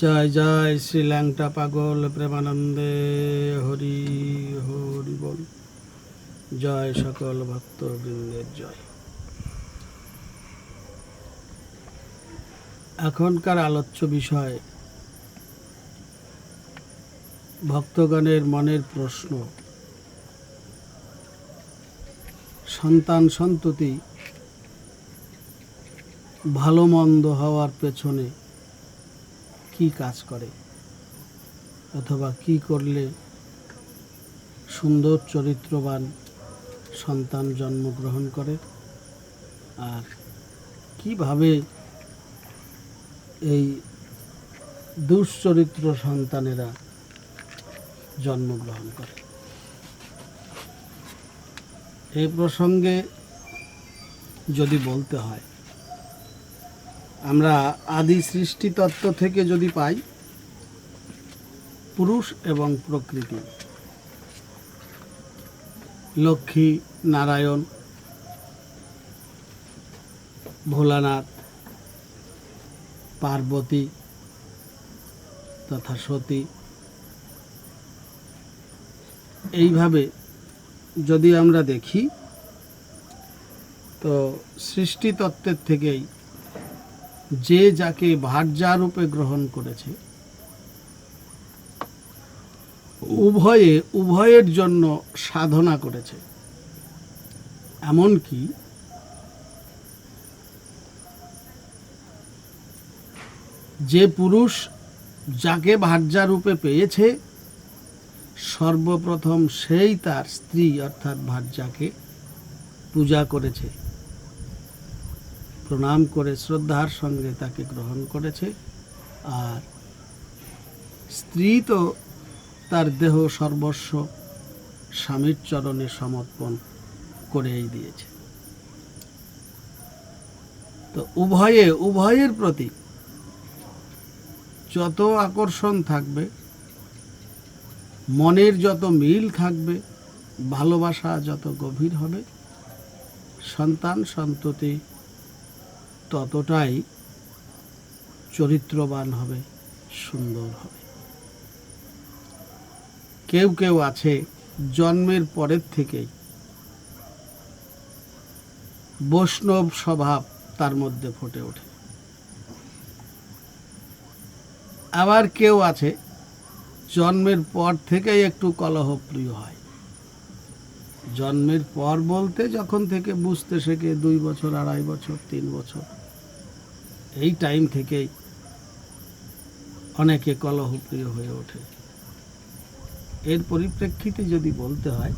জয় জয় শ্রীলঙ্কা পাগল, প্রেমানন্দে, হরি হরি বল। জয় সকল ভক্ত ভক্তবৃন্দের জয়। এখনকার আলোচ্য বিষয়, ভক্তগণের মনের প্রশ্ন। সন্তান সন্ততি, ভালো মন্দ হওয়ার পেছনে কি কাজ করে? অথবা কি করলে সুন্দর চরিত্রবান সন্তান জন্মগ্রহণ করে? আর কীভাবে এই দুশ্চরিত্র সন্তানেরা জন্মগ্রহণ করে? এই প্রসঙ্গে যদি বলতে হয় আমরা আদি সৃষ্টি তত্ত্ব থেকে যদি পাই, পুরুষ এবং প্রকৃতি। লক্ষ্মী, নারায়ণ, ভোলানাথ, পার্বতী তথা সতী। এইভাবে যদি আমরা দেখি, তো সৃষ্টি তত্ত্বের থেকেই যে যাকে ভার্যারূপে গ্রহণ করেছে, উভয়ে, উভয়ের জন্য সাধনা করেছে। এমনকি যে পুরুষ যাকে ভার্যারূপে পেয়েছে, সর্বপ্রথম সেই তার স্ত্রী অর্থাৎ ভার্যাকে পূজা করেছে। প্রণাম করে শ্রদ্ধার সঙ্গে তাকে গ্রহণ করেছে। আর স্ত্রী তো তার দেহ সর্বস্ব স্বামীর চরণে সমর্পণ করেই দিয়েছে। তো উভয়ে, উভয়ের প্রতি যত আকর্ষণ থাকবে, মনের যত মিল থাকবে, ভালোবাসা যত গভীর হবে, সন্তান সন্ততি ততটাই চরিত্রবান হবে, সুন্দর হবে। কেউ কেউ আছে জন্মের পরের থেকেই বৈষ্ণব স্বভাব তার মধ্যে ফুটে ওঠে। আবার কেউ আছে জন্মের পর থেকেই একটু কলহপ্রিয় হয়। জন্মের পর বলতে যখন থেকে বুঝতে শেখে দুই বছর, আড়াই বছর, তিন বছর এই টাইম থেকেই অনেকে কলহপ্রিয় হয়ে ওঠে। এর পরিপ্রেক্ষিতে যদি বলতে হয়,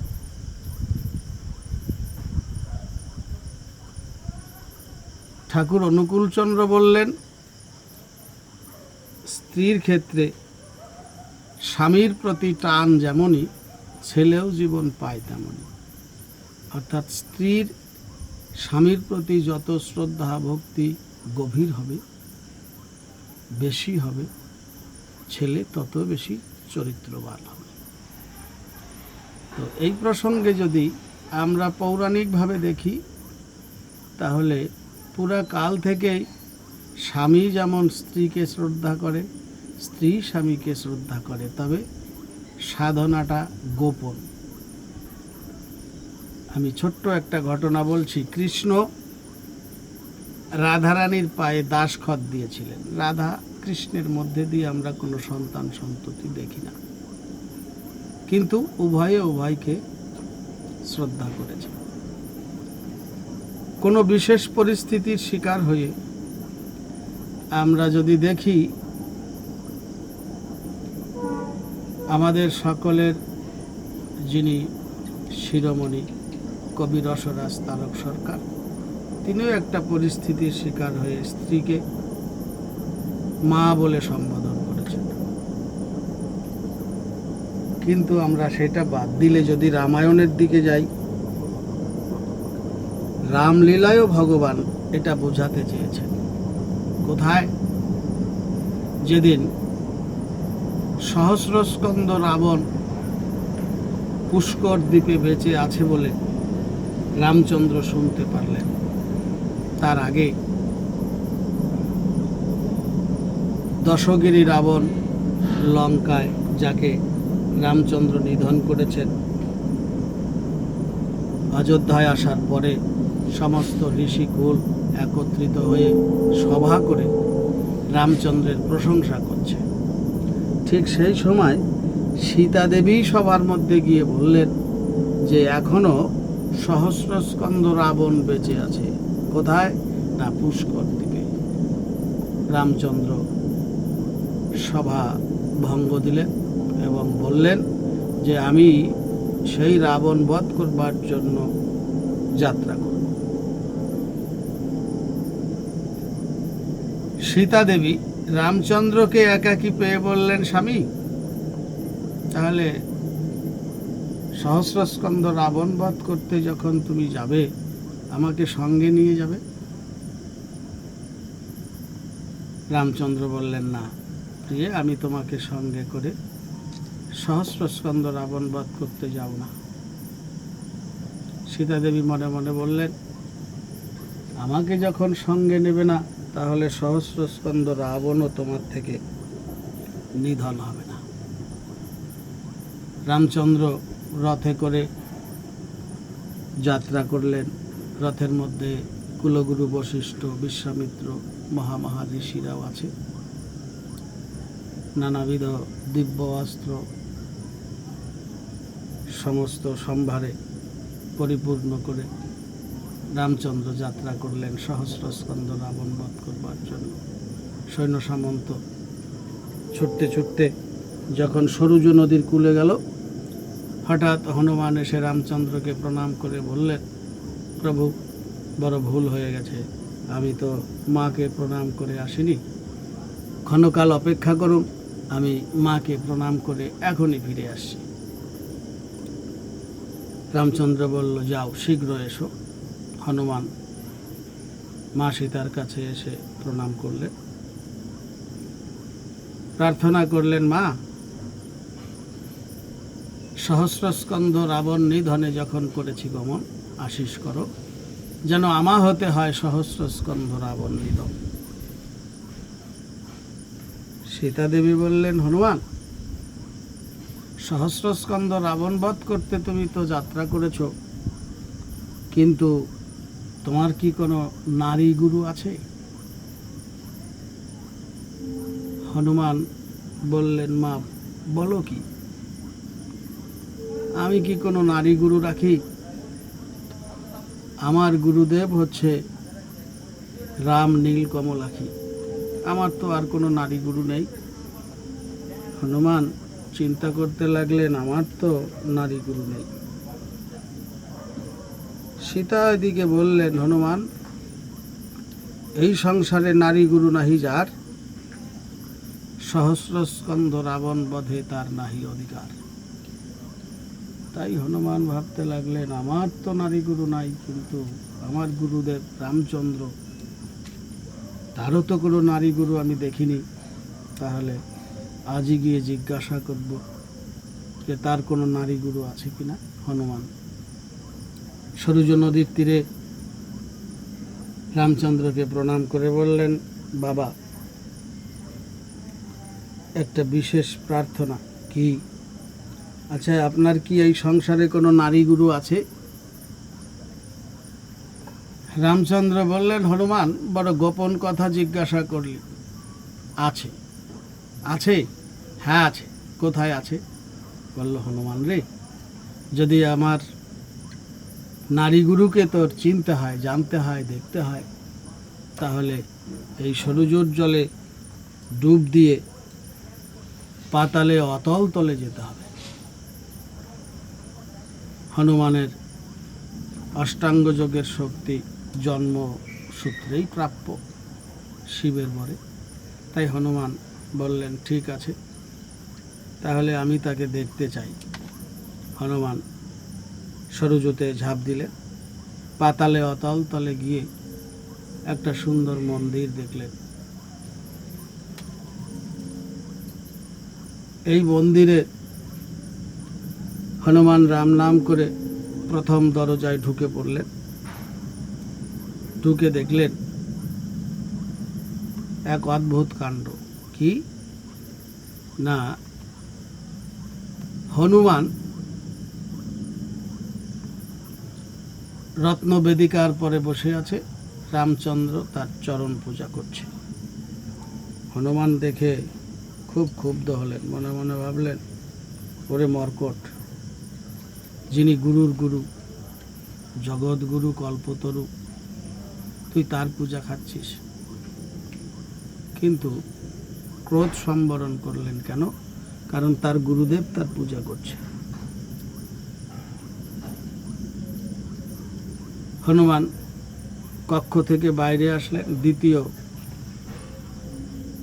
ঠাকুর অনুকূলচন্দ্র বললেন, স্ত্রীর ক্ষেত্রে স্বামীর প্রতি টান যেমনই, ছেলেও জীবন পায় তেমনই। অর্থাৎ স্ত্রীর স্বামীর প্রতি যত শ্রদ্ধা, ভক্তি গভীর হবে, বেশি হবে, ছেলে তত বেশি চরিত্রবান হবে। তো এই প্রসঙ্গে যদি আমরা পৌরাণিকভাবে দেখি, তাহলে পুরা কাল থেকেই স্বামী যেমন স্ত্রীকে শ্রদ্ধা করে, স্ত্রী স্বামীকে শ্রদ্ধা করে, তবে সাধনাটা গোপন। আমি ছোট্ট একটা ঘটনা বলছি। কৃষ্ণ রাধারানীর পায়ে দাসখত দিয়েছিলেন। রাধা কৃষ্ণের মধ্যে দিয়ে আমরা কোনো সন্তান সন্ততি দেখি না। কিন্তু উভয়ে উভয়কে শ্রদ্ধা করেছে কোনো বিশেষ পরিস্থিতির শিকার হয়ে আমরা যদি দেখি, আমাদের সকলের যিনি শিরোমণি কবি রসরাজ তারক সরকার তিনিও একটা পরিস্থিতির শিকার হয়ে স্ত্রীকে মা বলে সম্বোধন করেছেন। কিন্তু আমরা সেটা বাদ দিলে যদি রামায়ণের দিকে যাই, রামলীলায়ও ভগবান এটা বোঝাতে চেয়েছেন। কোথায়? যেদিন সহস্রস্কন্দ রাবণ পুষ্কর দ্বীপে বেঁচে আছে বলে রামচন্দ্র শুনতে পারলেন। তার আগে দশগিরি রাবণ লঙ্কায় যাকে রামচন্দ্র নিধন করেছেন, অযোধ্যায় আসার পরে সমস্ত ঋষিকুল একত্রিত হয়ে সভা করে রামচন্দ্রের প্রশংসা করছে। ঠিক সেই সময় সীতা দেবী সবার মধ্যে গিয়ে বললেন যে, এখনও সহস্রস্কন্দ রাবণ বেঁচে আছে। কোথায়? না, পুষ্কর দ্বীপে রামচন্দ্র সভা ভঙ্গ দিলেন এবং বললেন যে, আমি সেই রাবণ বধ করবার জন্য যাত্রা করব। সীতা দেবী রামচন্দ্রকে একাকী পেয়ে বললেন, স্বামী, তাহলে সহস্রস্কন্দ রাবণ বধ করতে যখন তুমি যাবে আমাকে সঙ্গে নিয়ে যাবে? রামচন্দ্র বললেন, না, প্রিয়ে, আমি তোমাকে সঙ্গে করে সহস্রস্কন্দ রাবণ বধ করতে যাব না। সীতা দেবী মনে মনে বললেন, আমাকে যখন সঙ্গে নেবে না, তাহলে সহস্রস্কন্দ রাবণও তোমার থেকে নিধন হবে না। রামচন্দ্র রথে করে যাত্রা করলেন। রথের মধ্যে কুলগুরু বশিষ্ঠ বিশ্বামিত্র মহামহা ঋষিরাও আছে। নানাবিধ দিব্য অস্ত্র সমস্ত সম্ভারে পরিপূর্ণ করে রামচন্দ্র যাত্রা করলেন সহস্র স্কন্দ রাবণ বধ করবার জন্য। সৈন্য সামন্ত ছুটতে ছুটতে যখন সরুজ নদীর কূলে গেল, হঠাৎ হনুমান এসে রামচন্দ্রকে প্রণাম করে বললেন প্রভু, বড় ভুল হয়ে গেছে। আমি তো মাকে প্রণাম করে আসিনি। ক্ষণকাল অপেক্ষা করুন, আমি মাকে প্রণাম করে এখনই ফিরে আসছি। রামচন্দ্র বলল, যাও, শীঘ্র এসো। হনুমান মা সীতার কাছে এসে প্রণাম করলেন। প্রার্থনা করলেন, মা, সহস্রস্কন্ধ রাবণ নিধনে যখন করেছি গমন আশিস করো, যেন আমা হতে হয় সহস্রস্কন্ধ রাবণ নিধন সীতা দেবী বললেন, হনুমান সহস্রস্কন্ধ রাবণ বধ করতে তুমি তো যাত্রা করেছ, কিন্তু তোমার কি কোনো নারী গুরু আছে? হনুমান বললেন, মা, বলো কি? আমি কি কোনো নারী গুরু রাখি? আমার গুরুদেব হচ্ছে রাম নীল কমলাখী আমার তো আর কোনো নারী গুরু নেই। হনুমান, চিন্তা করতে লাগলেন, আমার তো নারী গুরু নেই। সীতা এদিকে বললেন, হনুমান, এই সংসারে নারী গুরু নাহি যার। সহস্র স্কন্ধ রাবণ বধে তার নাহি অধিকার। তাই হনুমান ভাবতে লাগলেন, আমার তো নারী গুরু নাই, কিন্তু আমার গুরুদেব রামচন্দ্র। তারও তো কোনো নারী গুরু আমি দেখিনি। তাহলে আজই গিয়ে জিজ্ঞাসা করব যে তার কোনো নারী গুরু আছে কিনা হনুমান। সরুজ নদীর তীরে রামচন্দ্রকে প্রণাম করে বললেন, বাবা, একটা বিশেষ প্রার্থনা কি? আচ্ছা আপনার কি এই সংসারে কোনো নারী গুরু আছে? রামচন্দ্র বললেন, হনুমান, বড় গোপন কথা জিজ্ঞাসা করলি। আছে। আছে? হ্যাঁ আছে। কোথায় আছে? বলল, হনুমান রে, যদি আমার নারী গুরুকে তোর চিনতে হয়, জানতে হয়, দেখতে হয়, তাহলে এই সরুজোর জলে ডুব দিয়ে পাতালে অতল তলে যেতে হবে। হনুমানের অষ্টাঙ্গ যোগের শক্তি জন্ম সূত্রেই প্রাপ্য শিবের বরে। তাই হনুমান বললেন, ঠিক আছে, তাহলে আমি তাকে দেখতে চাই। হনুমান সরুজতে ঝাঁপ দিলেন। পাতালে অতল তলে গিয়ে একটা সুন্দর মন্দির দেখলেন। এই মন্দিরে হনুমান রাম নাম করে প্রথম দরজায় ঢুকে পড়লেন। ঢুকে দেখলেন এক অদ্ভুত কাণ্ড। কি? না, হনুমান রত্ন বেদিকার পরে বসে আছে। রামচন্দ্র তার চরণ পূজা করছে। হনুমান দেখে খুব ক্ষুব্ধ হলেন, মনে মনে ভাবলেন, ওরে মর্কট যিনি গুরুর গুরু জগৎগুরু কল্পতরু, তুই তার পূজা খাচ্ছিস। কিন্তু ক্রোধ সম্বরণ করলেন কেন? কারণ তার গুরুদেব তার পূজা করছে। হনুমান কক্ষ থেকে বাইরে আসলেন। দ্বিতীয়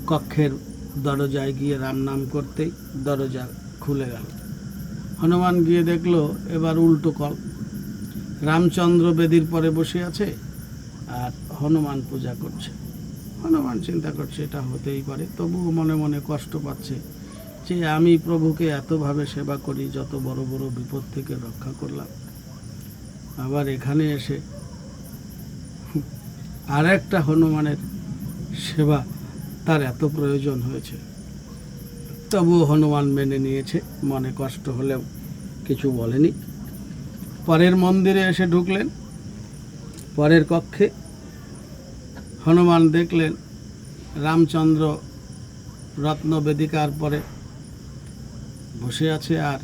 কক্ষের দরজায় গিয়ে রাম নাম করতেই দরজা খুলে গেল। হনুমান গিয়ে দেখল, এবার উল্টো কল। রামচন্দ্র বেদির পরে বসে আছে আর হনুমান পূজা করছে। হনুমান চিন্তা করছে, এটা হতেই পারে, তবুও মনে মনে কষ্ট পাচ্ছে যে আমি প্রভুকে এতভাবে সেবা করি, যত বড় বড় বিপদ থেকে রক্ষা করলাম। আবার এখানে এসে আর একটা হনুমানের সেবা তার এত প্রয়োজন হয়েছে। তবুও হনুমান মেনে নিয়েছে, মনে কষ্ট হলেও কিছু বলেনি। পরের মন্দিরে এসে ঢুকলেন, পরের কক্ষে। হনুমান দেখলেন, রামচন্দ্র রত্ন বেদিকার পরে বসে আছে আর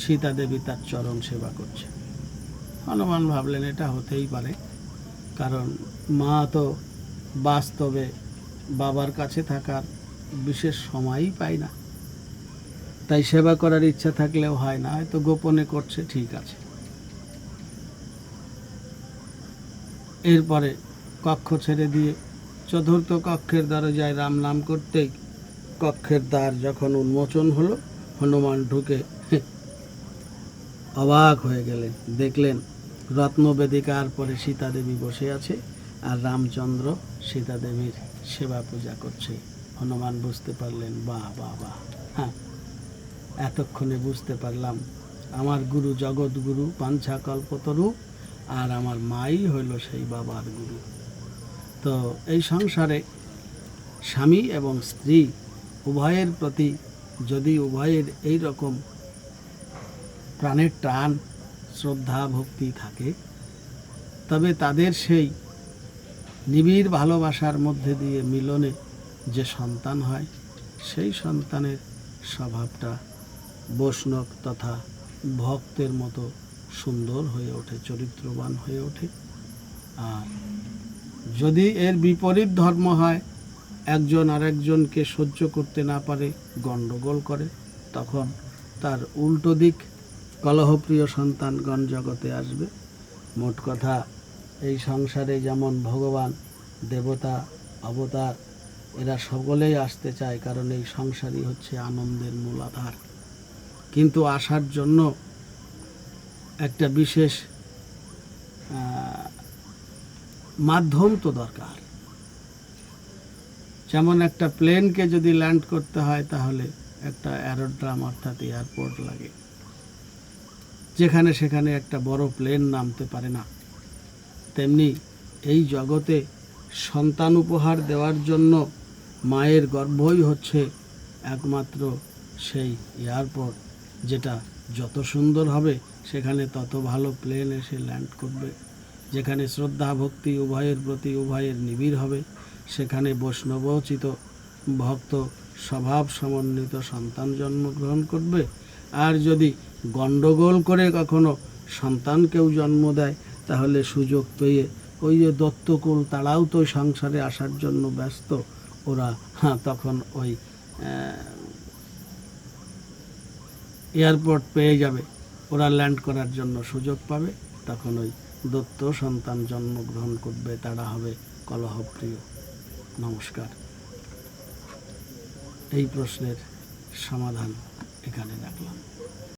সীতা দেবী তার চরণ সেবা করছে। হনুমান ভাবলেন, এটা হতেই পারে, কারণ মা তো বাস্তবে বাবার কাছে থাকার বিশেষ সময়ই পায় না। তাই সেবা করার ইচ্ছা থাকলেও হয় না, হয়তো গোপনে করছে, ঠিক আছে। এরপরে কক্ষ ছেড়ে দিয়ে চতুর্থ কক্ষের দরজায় রাম নাম করতেই কক্ষের দ্বার যখন উন্মোচন হলো, হনুমান ঢুকে অবাক হয়ে গেলেন। দেখলেন রত্নবেদিকার পরে সীতাদেবী বসে আছে আর রামচন্দ্র সীতাদেবীর সেবা পূজা করছে। হনুমান বুঝতে পারলেন, বাহ বাহ বাহ হ্যাঁ। এতক্ষণে বুঝতে পারলাম, আমার গুরু জগৎ গুরু পাঞ্ছা কল্পতরু আর আমার মাই হইল সেই বাবার গুরু। তো এই সংসারে স্বামী এবং স্ত্রী উভয়ের প্রতি যদি উভয়ের এই রকম প্রাণের টান, শ্রদ্ধা, ভক্তি থাকে, তবে তাদের সেই নিবিড় ভালোবাসার মধ্যে দিয়ে মিলনে যে সন্তান হয়, সেই সন্তানের স্বভাবটা বৈষ্ণব তথা ভক্তের মতো সুন্দর হয়ে ওঠে, চরিত্রবান হয়ে ওঠে। আর যদি এর বিপরীত ধর্ম হয়, একজন আরেকজনকে সহ্য করতে না পারে, গণ্ডগোল করে, তখন তার উল্টো দিক কলহপ্রিয় সন্তানগণ জগতে আসবে। মোট কথা, এই সংসারে যেমন ভগবান দেবতা, অবতার এরা সকলেই আসতে চায় কারণ এই সংসারই হচ্ছে আনন্দের মূল আধার। কিন্তু আসার জন্য একটা বিশেষ মাধ্যম তো দরকার। যেমন একটা প্লেনকে যদি ল্যান্ড করতে হয় তাহলে একটা অ্যারোড্রাম অর্থাৎ এয়ারপোর্ট লাগে। যেখানে সেখানে একটা বড় প্লেন নামতে পারে না। তেমনি এই জগতে সন্তান উপহার দেওয়ার জন্য মায়ের গর্ভই হচ্ছে একমাত্র সেই এয়ারপোর্ট, যেটা যত সুন্দর হবে সেখানে তত ভালো প্লেন এসে ল্যান্ড করবে। যেখানে শ্রদ্ধা, ভক্তি, উভয়ের প্রতি উভয়ের নিবিড় হবে, সেখানে বৈষ্ণবোচিত ভক্ত স্বভাব সমন্বিত সন্তান জন্মগ্রহণ করবে। আর যদি গণ্ডগোল করে কখনো সন্তান কেউ জন্ম দেয়, তাহলে সুযোগ পেয়ে ওই যে দত্তকুল, তারাও তো সংসারে আসার জন্য ব্যস্ত। ওরা তখন ওই এয়ারপোর্ট পেয়ে যাবে। ওরা ল্যান্ড করার জন্য সুযোগ পাবে। তখন ওই দত্ত সন্তান জন্মগ্রহণ করবে, তারা হবে কলহপ্রিয়। নমস্কার। এই প্রশ্নের সমাধান এখানে রাখলাম।